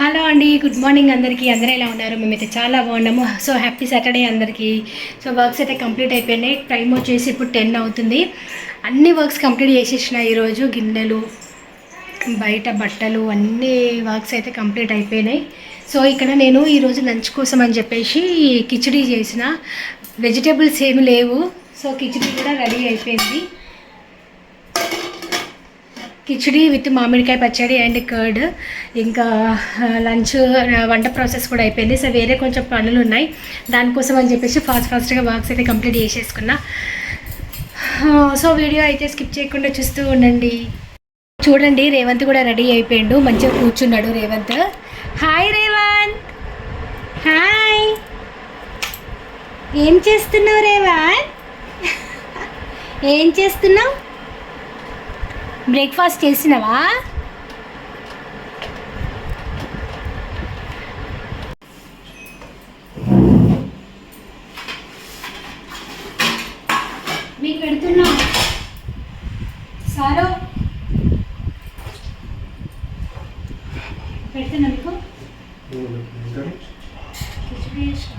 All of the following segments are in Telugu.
హలో అండి గుడ్ మార్నింగ్ అందరికీ. అందరూ ఎలా ఉన్నారు? మేమైతే చాలా బాగున్నాము. సో హ్యాపీ సాటర్డే అందరికీ. సో వర్క్స్ అయితే కంప్లీట్ అయిపోయినాయి. టైం వచ్చేసి ఇప్పుడు టెన్ అవుతుంది. అన్ని వర్క్స్ కంప్లీట్ చేసేసిన ఈరోజు గిన్నెలు బయట బట్టలు అన్ని వర్క్స్ అయితే కంప్లీట్ అయిపోయినాయి. సో ఇక్కడ నేను ఈరోజు లంచ్ కోసం అని చెప్పేసి కిచడీ చేసిన. వెజిటేబుల్స్ ఏమి లేవు. సో కిచడీ కూడా రెడీ అయిపోయింది. కిచిడి విత్ మామిడికాయ పచ్చడి అండ్ కర్డ్. ఇంకా లంచ్ వంట ప్రాసెస్ కూడా అయిపోయింది. సో వేరే కొంచెం పనులు ఉన్నాయి. దానికోసం అని చెప్పేసి ఫాస్ట్ ఫాస్ట్గా వర్క్స్ అయితే కంప్లీట్ చేసేసుకున్నా. సో వీడియో అయితే స్కిప్ చేయకుండా చూస్తూ ఉండండి. చూడండి రేవంత్ కూడా రెడీ అయిపోయిండు. మంచిగా కూర్చున్నాడు రేవంత్. హాయ్ రేవంత్. హాయ్ ఏం చేస్తున్నావు రేవంత్? ఏం చేస్తున్నావు? బ్రేక్ఫాస్ట్ చేసినవా మీకు పెడుతున్నా సారో పెడుతున్నా మీకు కిచిడి చేసిన.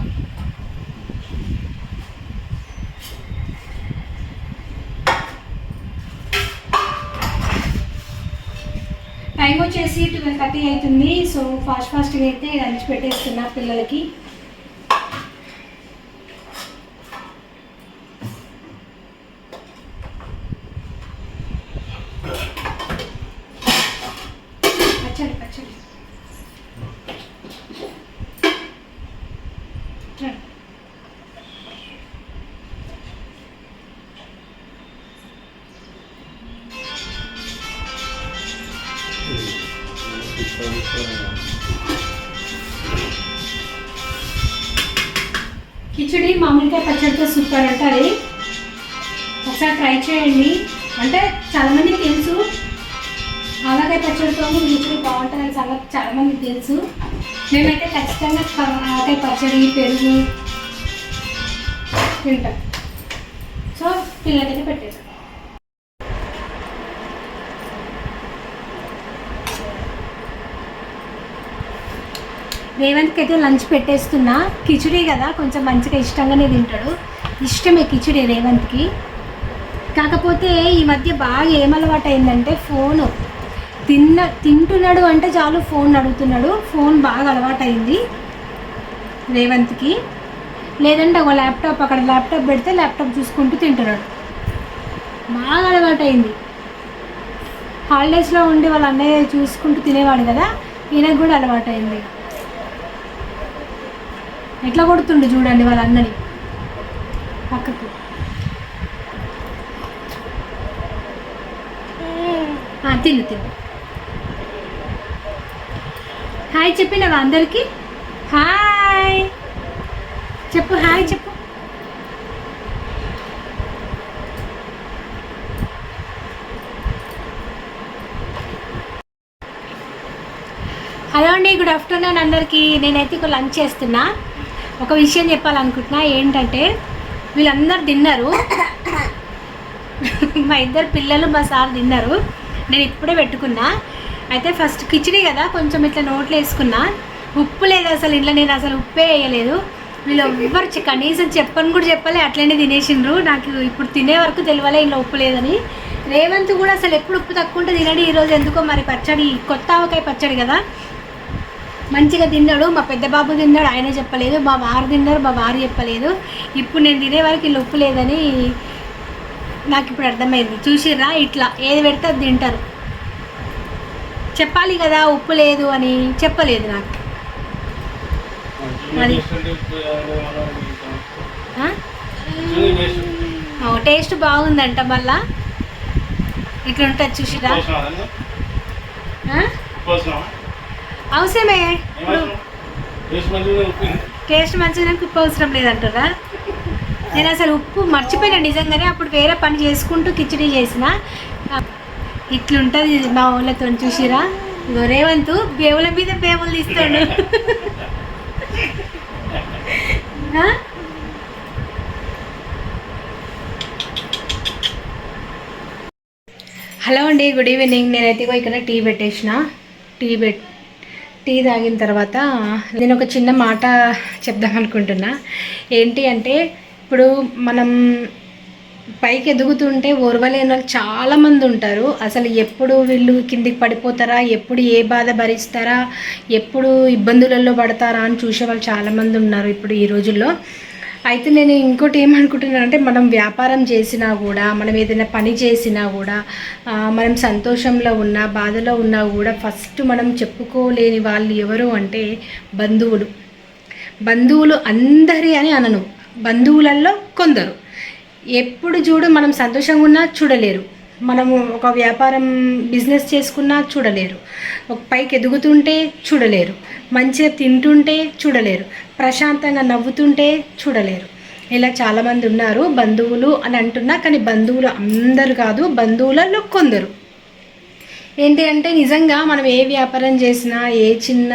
టైం వచ్చేసి ట్వెల్వ్ థర్టీ అవుతుంది. సో ఫాస్ట్ ఫాస్ట్గా అయితే లంచ్ పెట్టేస్తున్నా పిల్లలకి. కిచడి మామిడికాయ పచ్చడితో సూపర్ అంటారు ఒకసారి ట్రై చేయండి. అంటే చాలామందికి తెలుసు ఆవకాయ పచ్చడితో కిచిడి బాగుంటుందని చాలా చాలామందికి తెలుసు. మేమైతే ఖచ్చితంగా ప- ఆవకాయ పచ్చడి పెరుగు తింటాం. సో పిల్లలకైతే పెట్టేసాం రేవంత్కి అయితే లంచ్ పెట్టేస్తున్నా. కిచిడి కదా కొంచెం మంచిగా ఇష్టంగానే తింటాడు. ఇష్టమే కిచిడి రేవంత్కి. కాకపోతే ఈ మధ్య బాగా ఏమలవాటు అయిందంటే ఫోను. తిన్న తింటున్నాడు అంటే చాలు ఫోన్ అడుగుతున్నాడు. ఫోన్ బాగా అలవాటైంది రేవంత్కి. లేదంటే ఒక ల్యాప్టాప్ అక్కడ ల్యాప్టాప్ పెడితే ల్యాప్టాప్ చూసుకుంటూ తింటున్నాడు. బాగా అలవాటైంది. హాలిడేస్లో ఉండి వాళ్ళ అన్నయ్య చూసుకుంటూ తినేవాడు కదా ఈయనకు కూడా అలవాటైంది. అయింది ఎట్లా కొడుతుండు చూడండి వాళ్ళందరినీ పక్కకు. తిను తిను. హాయ్ చెప్పినవా అందరికి? హాయ్. చెప్పు హాయ్ చెప్పు. హలో అండి గుడ్ ఆఫ్టర్నూన్ అందరికీ. నేనైతే ఒక లంచ్ చేస్తున్నా. ఒక విషయం చెప్పాలనుకుంటున్నా ఏంటంటే వీళ్ళందరూ తిన్నారు. మా ఇద్దరు పిల్లలు మా సార్ తిన్నారు. నేను ఇప్పుడే పెట్టుకున్నా. అయితే ఫస్ట్ కిచిడి కదా కొంచెం ఇట్లా నోట్లో వేసుకున్నా. ఉప్పు లేదు అసలు ఇంట్లో నేను అసలు ఉప్పే వేయలేదు. వీళ్ళు ఎవ్వరు కనీసం చెప్పని కూడా చెప్పలే అట్లనే తినేసిండ్రు. నాకు ఇప్పుడు తినే వరకు తెలియలే ఇంట్లో ఉప్పు లేదని. రేవంత్ కూడా అసలు ఎప్పుడు ఉప్పు తక్కువ ఉంటే తినడు. ఈరోజు ఎందుకో మరి పచ్చడి కొత్త ఆవకాయ పచ్చడి కదా. మంచిగా తిన్నాడు మా పెద్ద బాబు తిన్నాడు ఆయన చెప్పలేదు మా వారు తిన్నారు మా వారు చెప్పలేదు. ఇప్పుడు నేను తినే వరకు వీళ్ళు ఉప్పు లేదని నాకు ఇప్పుడు అర్థమైంది. చూసిర్రా ఇట్లా ఏది పెడితే అది తింటారు. చెప్పాలి కదా ఉప్పు లేదు అని చెప్పలేదు నాకు? ఓ, టేస్ట్ బాగుందంట మళ్ళా. ఇట్లా ఉంటుంది చూసిరా? అవసరమే. ఇప్పుడు టేస్ట్ మంచిగా ఉప్పు అవసరం లేదంటారా నేను అసలు ఉప్పు మర్చిపోయినా నిజంగానే. అప్పుడు వేరే పని చేసుకుంటూ కిచడీ చేసిన. ఇట్లుంటుంది మా ఊళ్ళతో చూసిరా. రేవంత్ బేవుల మీద బేవులు తీస్తాడు? హలో అండి గుడ్ ఈవినింగ్. నేనైతే ఇక్కడ టీ పెట్టేసిన. టీ పెట్ టీ తాగిన తర్వాత నేను ఒక చిన్న మాట చెప్దాం అనుకుంటున్నా ఏంటి అంటే ఇప్పుడు మనం పైకి ఎదుగుతుంటే ఓర్వలేని వాళ్ళు చాలామంది ఉంటారు. అసలు ఎప్పుడు వీళ్ళు కిందికి పడిపోతారా? ఎప్పుడు ఏ బాధ భరిస్తారా? ఎప్పుడు ఇబ్బందులలో పడతారా అని చూసే వాళ్ళు చాలామంది ఉన్నారు ఇప్పుడు ఈ రోజుల్లో. అయితే నేను ఇంకోటి ఏమనుకుంటున్నాను అంటే మనం వ్యాపారం చేసినా కూడా మనం ఏదైనా పని చేసినా కూడా మనం సంతోషంలో ఉన్నా బాధలో ఉన్నా కూడా ఫస్ట్ మనం చెప్పుకోలేని వాళ్ళు ఎవరు అంటే బంధువులు. బంధువులు అందరి అని అనను. బంధువులలో కొందరు. ఎప్పుడు చూడు మనం సంతోషంగా ఉన్నా చూడలేరు. మనము ఒక వ్యాపారం బిజినెస్ చేసుకున్నా చూడలేరు. ఒక పైకి ఎదుగుతుంటే చూడలేరు. మంచిగా తింటుంటే చూడలేరు. ప్రశాంతంగా నవ్వుతుంటే చూడలేరు. ఇలా చాలామంది ఉన్నారు బంధువులు అని అంటున్నా కానీ బంధువులు అందరు కాదు బంధువులలో కొందరు. ఏంటి అంటే నిజంగా మనం ఏ వ్యాపారం చేసినా ఏ చిన్న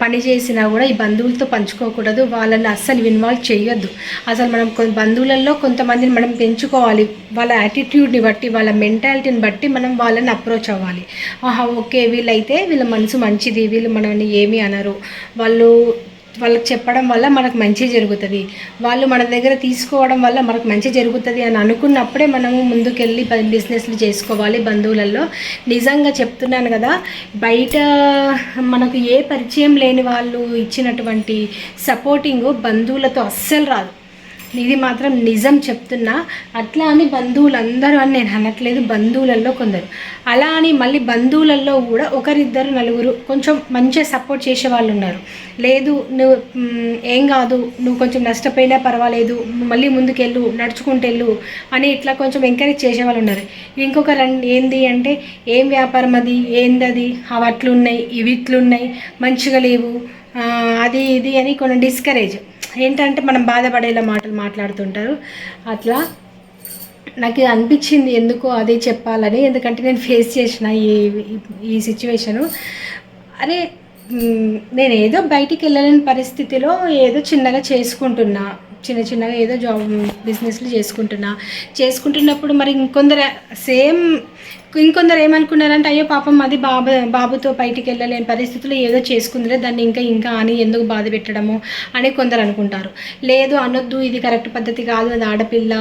పని చేసినా కూడా ఈ బంధువులతో పంచుకోకూడదు. వాళ్ళని అస్సలు ఇన్వాల్వ్ చేయొద్దు. అసలు మనం కొన్ని బంధువులలో కొంతమందిని మనం పెంచుకోవాలి. వాళ్ళ యాటిట్యూడ్ని బట్టి వాళ్ళ మెంటాలిటీని బట్టి మనం వాళ్ళని అప్రోచ్ అవ్వాలి. ఆహా ఓకే వీళ్ళైతే వీళ్ళ మనసు మంచిది. వీళ్ళు మనల్ని ఏమీ అనరు. వాళ్ళు వాళ్ళకి చెప్పడం వల్ల మనకు మంచి జరుగుతుంది. వాళ్ళు మన దగ్గర తీసుకోవడం వల్ల మనకు మంచి జరుగుతుంది అని అనుకున్నప్పుడే మనము ముందుకెళ్ళి బిజినెస్లు చేసుకోవాలి బంధువులలో. నిజంగా చెప్తున్నాను కదా బయట మనకు ఏ పరిచయం లేని వాళ్ళు ఇచ్చినటువంటి సపోర్టింగ్ బంధువులతో అస్సలు రాదు. ఇది మాత్రం నిజం చెప్తున్నా. అట్లా అని బంధువులందరూ అని నేను అనట్లేదు. బంధువులలో కొందరు. అలా అని మళ్ళీ బంధువులలో కూడా ఒకరిద్దరు నలుగురు కొంచెం మంచిగా సపోర్ట్ చేసే వాళ్ళు ఉన్నారు. లేదు నువ్వు ఏం కాదు నువ్వు కొంచెం నష్టపోయినా పర్వాలేదు మళ్ళీ ముందుకెళ్ళు నడుచుకుంటూ వెళ్ళు అని ఇట్లా కొంచెం ఎంకరేజ్ చేసే వాళ్ళు ఉన్నారు. ఇంకొక రన్ ఏంది అంటే ఏం వ్యాపారం అది? ఏంది అది? అవి అట్లున్నాయి ఇవి ఇట్లున్నాయి మంచిగా లేవు. అది ఇది అని కొన్ని డిస్కరేజ్ ఏంటంటే మనం బాధపడేలా మాటలు మాట్లాడుతుంటారు. అట్లా నాకు అనిపించింది ఎందుకో అదే చెప్పాలని. ఎందుకంటే నేను ఫేస్ చేసిన ఈ ఈ సిచ్యువేషను అరే నేను ఏదో బయటికి వెళ్ళలేని పరిస్థితిలో ఏదో చిన్నగా చేసుకుంటున్నా. చిన్న చిన్నగా ఏదో జాబ్ బిజినెస్లు చేసుకుంటున్నా. చేసుకుంటున్నప్పుడు మరి ఇంకొందరు సేమ్ ఇంకొందరు ఏమనుకున్నారంటే అయ్యో పాపం అది బాబు బాబుతో బయటికి వెళ్ళలేని పరిస్థితుల్లో ఏదో చేసుకుందిలే దాన్ని ఇంకా ఇంకా అని ఎందుకు బాధ పెట్టడము అని కొందరు అనుకుంటారు. లేదు అనొద్దు ఇది కరెక్ట్ పద్ధతి కాదు అది ఆడపిల్ల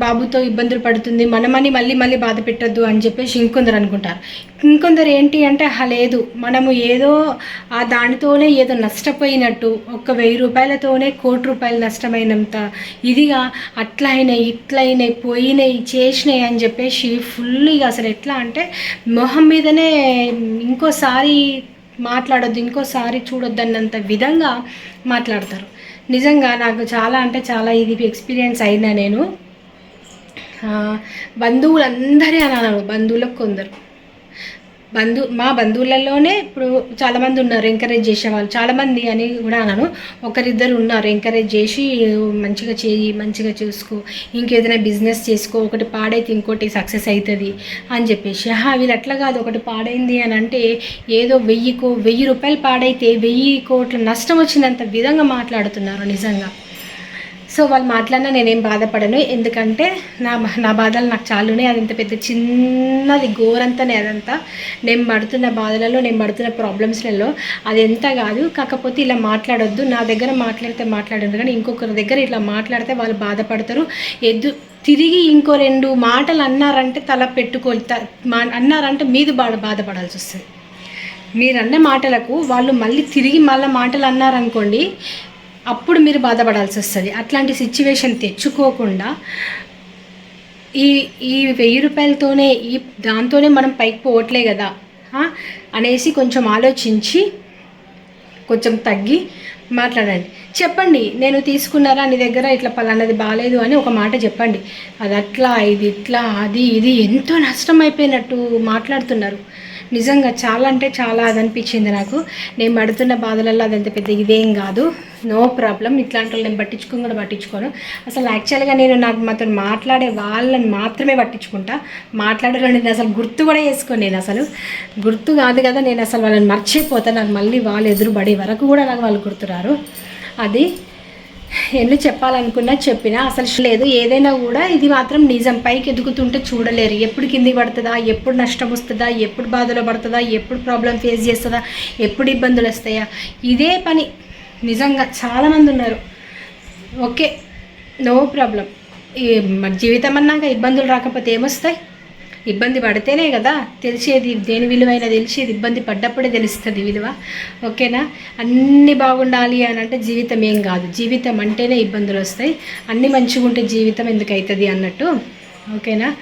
బాబుతో ఇబ్బందులు పడుతుంది మనమని మళ్ళీ మళ్ళీ బాధ పెట్టొద్దు అని చెప్పేసి ఇంకొందరు అనుకుంటారు. ఇంకొందరు ఏంటి అంటే "ఆహా, లేదు మనము ఏదో ఆ దానితోనే ఏదో నష్టపోయినట్టు ఒక వెయ్యి రూపాయలతోనే కోటి రూపాయలు నష్టమైనంత ఇదిగా అట్లా అయినాయి ఇట్లా అయినాయి పోయినాయి చేసినాయి అని చెప్పేసి ఫుల్ ఇక అసలు ఎట్లా అంటే మొహం మీదనే ఇంకోసారి మాట్లాడొద్దు ఇంకోసారి చూడొద్దు అన్నంత విధంగా మాట్లాడతారు. నిజంగా నాకు చాలా అంటే చాలా ఇది ఎక్స్పీరియన్స్ అయినా నేను. బంధువులందరే అన్నాను బంధువులకు కొందరు. బంధు మా బంధువులలోనే ఇప్పుడు చాలామంది ఉన్నారు ఎంకరేజ్ చేసేవాళ్ళు చాలామంది అని కూడా అన్నాను ఒకరిద్దరు ఉన్నారు ఎంకరేజ్ చేసి మంచిగా చేయి మంచిగా చూసుకో. ఇంకేదైనా బిజినెస్ చేసుకో. ఒకటి పాడైతే ఇంకోటి సక్సెస్ అవుతుంది అని చెప్పేసి. వీళ్ళు అట్లా కాదు. ఒకటి పాడైంది అని అంటే ఏదో వెయ్యి కో వెయ్యి రూపాయలు పాడైతే వెయ్యి కోట్ల నష్టం వచ్చినంత విధంగా మాట్లాడుతున్నారు నిజంగా. సో వాళ్ళు మాట్లాడినా నేనేం బాధపడను. ఎందుకంటే నా నా బాధలు నాకు చాలునే. అది ఇంత పెద్ద చిన్నది గోరంతనే అదంతా. నేను పడుతున్న బాధలలో నేను పడుతున్న ప్రాబ్లమ్స్లలో అది ఎంత కాదు. కాకపోతే ఇలా మాట్లాడొద్దు. నా దగ్గర మాట్లాడితే మాట్లాడదు కానీ ఇంకొకరి దగ్గర ఇట్లా మాట్లాడితే వాళ్ళు బాధపడతారు. ఎద్దు తిరిగి ఇంకో రెండు మాటలు అన్నారంటే తల పెట్టుకో త- మా అన్నారంటే మీది బాధ బాధపడాల్సి వస్తుంది. మీరు అన్న మాటలకు వాళ్ళు మళ్ళీ తిరిగి మళ్ళీ మాటలు అన్నారనుకోండి అప్పుడు మీరు బాధపడాల్సి వస్తుంది. అట్లాంటి సిచ్యువేషన్ తెచ్చుకోకుండా ఈ ఈ వెయ్యి రూపాయలతోనే ఈ దాంతోనే మనం పైకి పోవట్లే కదా అనేసి కొంచెం ఆలోచించి కొంచెం తగ్గి మాట్లాడండి. చెప్పండి నేను తీసుకున్నారా నీ దగ్గర ఇట్లా పలానది బాగాలేదు అని ఒక మాట చెప్పండి. అది అట్లా ఇది ఇట్లా అది ఇది ఎంతో నష్టం అయిపోయినట్టు మాట్లాడుతున్నారు. నిజంగా చాలా అంటే చాలా అది అనిపించింది నాకు. నేను పడుతున్న బాధలలో అదంత పెద్ద ఇదేం కాదు. No problem. ఇట్లాంటి వాళ్ళు నేను పట్టించుకుని కూడా పట్టించుకోను. అసలు యాక్చువల్గా నేను నాకు మాతో మాట్లాడే వాళ్ళని మాత్రమే పట్టించుకుంటా. మాట్లాడే నేను అసలు గుర్తు కూడా చేసుకోను నేను అసలు. గుర్తు కాదు కదా నేను అసలు వాళ్ళని మర్చిపోతాను. నాకు మళ్ళీ వాళ్ళు ఎదురు పడే వరకు కూడా నాకు వాళ్ళు గుర్తురారు. అది ఎన్ని చెప్పాలనుకున్నా చెప్పినా అసలు లేదు. ఏదైనా కూడా ఇది మాత్రం నిజం. పైకి ఎదుగుతుంటే చూడలేరు. ఎప్పుడు కింది పడుతుందా? ఎప్పుడు నష్టం వస్తుందా? ఎప్పుడు బాధలో పడుతుందా? ఎప్పుడు ప్రాబ్లం ఫేస్ చేస్తుందా? ఎప్పుడు ఇబ్బందులు వస్తాయా? ఇదే పని నిజంగా చాలామంది ఉన్నారు ఓకే నో ప్రాబ్లం. ఈ జీవితం అన్నాక ఇబ్బందులు రాకపోతే ఏమొస్తాయి? ఇబ్బంది పడితేనే కదా తెలిసేది దేని విలువైన తెలిసేది ఇబ్బంది పడ్డప్పుడే తెలుస్తుంది విలువ. ఓకేనా? అన్నీ బాగుండాలి అని అంటే జీవితం ఏం కాదు. జీవితం అంటేనే ఇబ్బందులు వస్తాయి. అన్నీ మంచిగా ఉంటే జీవితం ఎందుకు అవుతుంది అన్నట్టు. ఓకేనా?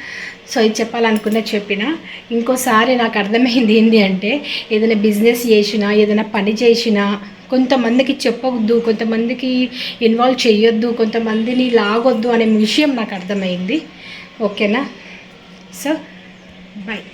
సో ఇది చెప్పాలనుకున్న చెప్పిన. ఇంకోసారి నాకు అర్థమైంది ఏంటి అంటే ఏదైనా బిజినెస్ చేసినా ఏదైనా పని చేసినా కొంతమందికి చెప్పవద్దు కొంతమందికి ఇన్వాల్వ్ చేయొద్దు కొంతమందిని లాగొద్దు అనే విషయం నాకు అర్థమైంది. ఓకేనా? So bye